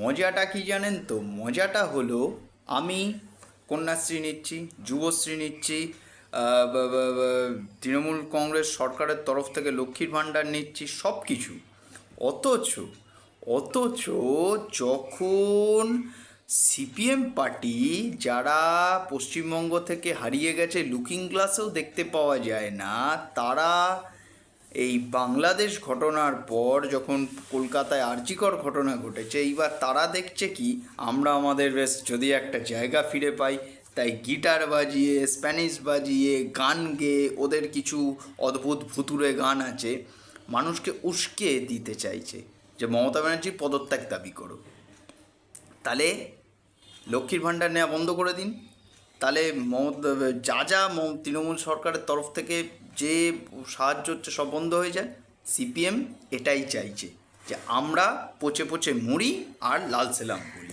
মজাটা কি জানেন তো? মজাটা হলো আমি কন্যাশ্রী নিচ্ছি, যুবশ্রী নিচ্ছি তৃণমূল কংগ্রেস সরকারের তরফ থেকে লক্ষ্মীর ভাণ্ডার নিচ্ছি সব কিছু অথচ অথচ যখন সিপিএম পার্টি যারা পশ্চিমবঙ্গ থেকে হারিয়ে গেছে, লুকিং গ্লাসেও দেখতে পাওয়া যায় না, তারা এই বাংলাদেশ ঘটনার পর যখন কলকাতায় আর্জিকর ঘটনা ঘটেছে, এইবার তারা দেখছে কি, আমরা আমাদের বেশ যদি একটা জায়গা ফিরে পাই, তাই গিটার বাজিয়ে, স্প্যানিশ বাজিয়ে, গান গেয়ে ওদের কিছু অদ্ভুত ভুতুরে গান আছে, মানুষকে উস্কে দিতে চাইছে যে মমতা ব্যানার্জি পদত্যাগ দাবি করো তাহলে লক্ষ্মীর ভাণ্ডার নেওয়া বন্ধ করে দিন। তাহলে মমতা যা যা তৃণমূল সরকারের তরফ থেকে যে সাহায্য হচ্ছে সব বন্ধ হয়ে যায়। সিপিএম এটাই চাইছে যে আমরা পচে পচে মরি আর লাল সেলাম করি